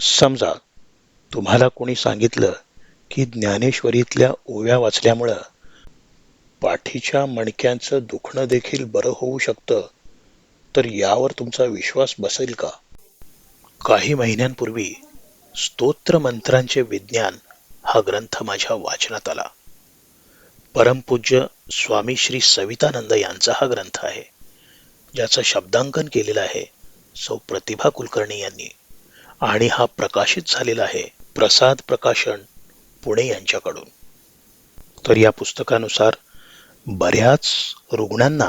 समजा तुम्हाला कोणी सांगितलं की ज्ञानेश्वरीतल्या ओव्या वाचल्यामुळं पाठीच्या मणक्यांचं दुखणं देखील बरं होऊ शकतं तर यावर तुमचा विश्वास बसेल का? काही महिन्यांपूर्वी स्तोत्र मंत्रांचे विज्ञान हा ग्रंथ माझ्या वाचनात आला. परमपूज्य स्वामी श्री सवितानंद यांचा हा ग्रंथ आहे ज्याचं शब्दांकन केलेलं आहे सौ प्रतिभा कुलकर्णी यांनी. आणि हा प्रकाशित झालेला आहे. प्रसाद प्रकाशन पुणे यांच्याकडून. तर या पुस्तकानुसार बऱ्याच रुग्णांना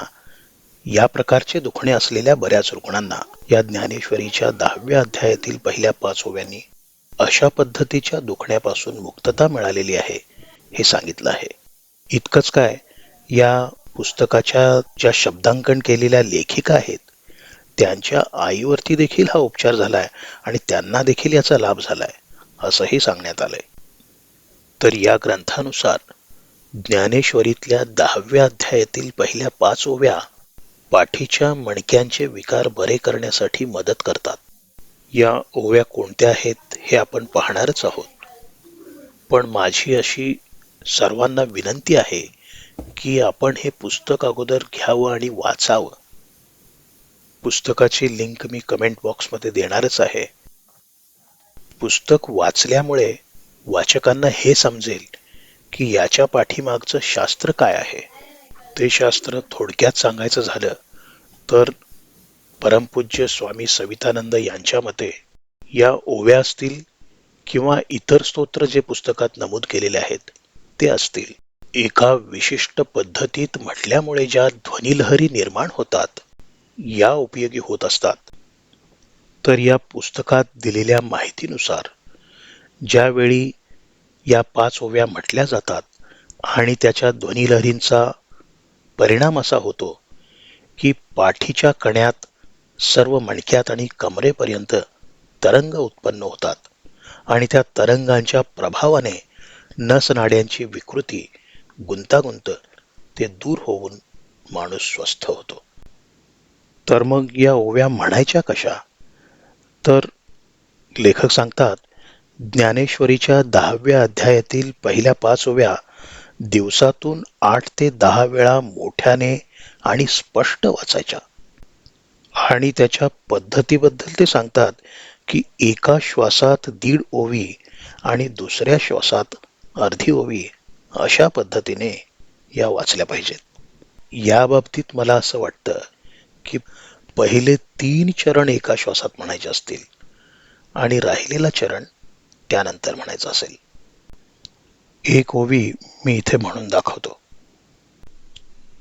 या प्रकारचे दुखणे असलेल्या बऱ्याच रुग्णांना या ज्ञानेश्वरीच्या दहाव्या अध्यायातील पहिल्या पाच ओव्यांनी अशा पद्धतीच्या दुखण्यापासून मुक्तता मिळालेली आहे हे सांगितलं आहे. इतकंच काय या पुस्तकाच्या ज्या शब्दांकन केलेल्या लेखिका आहेत त्यांच्या आईवरती देखील हा उपचार झालाय आणि त्यांना देखील याचा लाभ झालाय असंही सांगण्यात आलंय. तर या ग्रंथानुसार ज्ञानेश्वरीतल्या दहाव्या अध्यायातील पहिल्या पाच ओव्या पाठीच्या मणक्यांचे विकार बरे करण्यासाठी मदत करतात. या ओव्या कोणत्या आहेत हे आपण पाहणारच आहोत. पण माझी अशी सर्वांना विनंती आहे की आपण हे पुस्तक अगोदर घ्यावं आणि वाचावं. पुस्तकाची लिंक मी कमेंट बॉक्समध्ये देणारच आहे. पुस्तक वाचल्यामुळे वाचकांना हे समजेल की याच्या पाठीमागचं शास्त्र काय आहे. ते शास्त्र थोडक्यात सांगायचं झालं तर परमपूज्य स्वामी सवितानंद यांच्या मते या ओव्या असतील किंवा इतर स्तोत्र जे पुस्तकात नमूद केलेले आहेत ते असतील. एका विशिष्ट पद्धतीत म्हटल्यामुळे ज्या ध्वनिलहरी निर्माण होतात या उपयोगी होत असतात. तर या पुस्तकात दिलेल्या माहितीनुसार ज्यावेळी या पाच ओव्या म्हटल्या जातात आणि त्याच्या ध्वनिलहरींचा परिणाम असा होतो की पाठीच्या कण्यात सर्व मणक्यात आणि कमरेपर्यंत तरंग उत्पन्न होतात आणि त्या तरंगांच्या प्रभावाने नसनाड्यांची विकृती गुंतागुंत ते दूर होऊन माणूस स्वस्थ होतो. तर मग या ओव्या म्हणायच्या कशा? तर लेखक सांगतात ज्ञानेश्वरीच्या दहाव्या अध्यायातील पहिल्या पाच ओव्या दिवसातून आठ ते दहा वेळा मोठ्याने आणि स्पष्ट वाचायच्या. आणि त्याच्या पद्धतीबद्दल ते सांगतात की एका श्वासात दीड ओवी आणि दुसऱ्या श्वासात अर्धी ओवी अशा पद्धतीने या वाचल्या पाहिजेत. याबाबतीत मला असं वाटतं की पहिले तीन चरण एका श्वासात म्हणायचे असतील आणि राहिलेला चरण त्यानंतर म्हणायचं असेल. एक ओवी मी इथे म्हणून दाखवतो.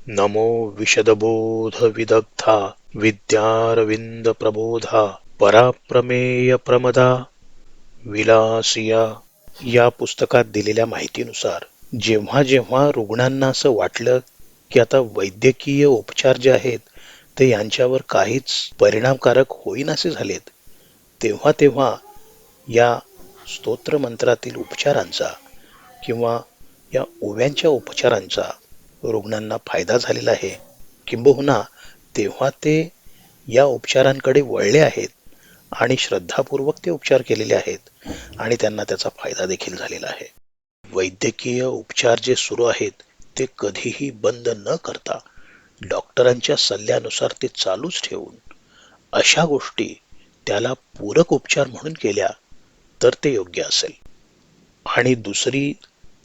नमो विशदबोध विदग्धा विद्यारविंद प्रबोधा पराप्रमेय प्रमदा विलासिया. या पुस्तकात दिलेल्या माहितीनुसार जेव्हा जेव्हा रुग्णांना असं वाटलं की आता वैद्यकीय उपचार जे आहेत ते यांच्यावर काहीच परिणामकारक होईनासे झालेत. तेव्हा तेव्हा या स्तोत्रमंत्रातील उपचारांचा किंवा या ओव्यांच्या उपचारांचा रुग्णांना फायदा झालेला आहे. किंबहुना तेव्हा ते या उपचारांकडे वळले आहेत आणि श्रद्धापूर्वक ते उपचार केलेले आहेत आणि त्यांना त्याचा फायदा देखील झालेला आहे. वैद्यकीय उपचार जे सुरू आहेत ते कधीही बंद न करता डॉक्टरांच्या सल्ल्यानुसार ते चालूच ठेवून अशा गोष्टी त्याला पूरक उपचार म्हणून केल्या तर ते योग्य असेल. आणि दुसरी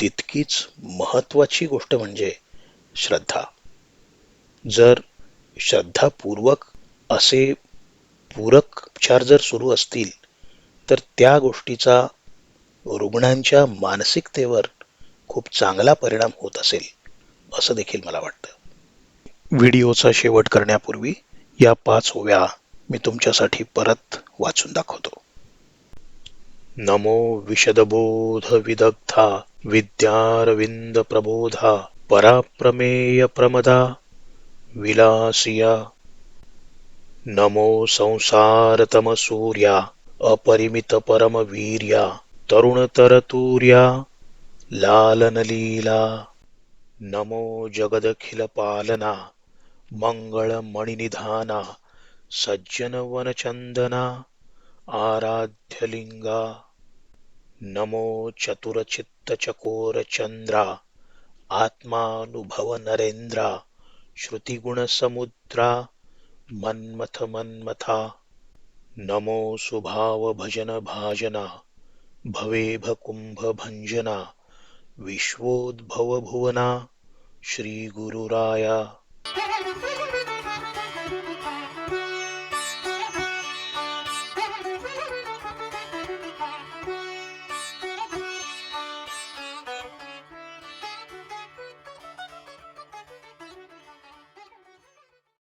तितकीच महत्वाची गोष्ट म्हणजे श्रद्धा. जर श्रद्धापूर्वक असे पूरक उपचार जर सुरू असतील तर त्या गोष्टीचा रुग्णांच्या मानसिकतेवर खूप चांगला परिणाम होत असेल असं देखील मला वाटतं. व्हिडिओचा शेवट करण्यापूर्वी या पाच ओव्या मी तुमच्यासाठी परत वाचून दाखवतो. नमो विशदबोध विदग्धा विद्यारविंद प्रबोधा पराप्रमेय प्रमदा विलासिया। नमो संसारतमसूर्या अपरिमित परमवीर्या तरुणतरतूर्या लालनलीला। नमो जगदखिलपालना मङ्गलमणिनिधाना सज्जनवनचन्दना आराध्यलिङ्गा नमो चतुरचित्तचकोरचन्द्रा आत्मानुभवनरेन्द्रा श्रुतिगुणसमुद्रा मन्मथ मन्मथा। नमो सुभावभजनभाजना भवेभकुम्भभञ्जना विश्वोद्भवभुवना श्रीगुरुराया। Bye.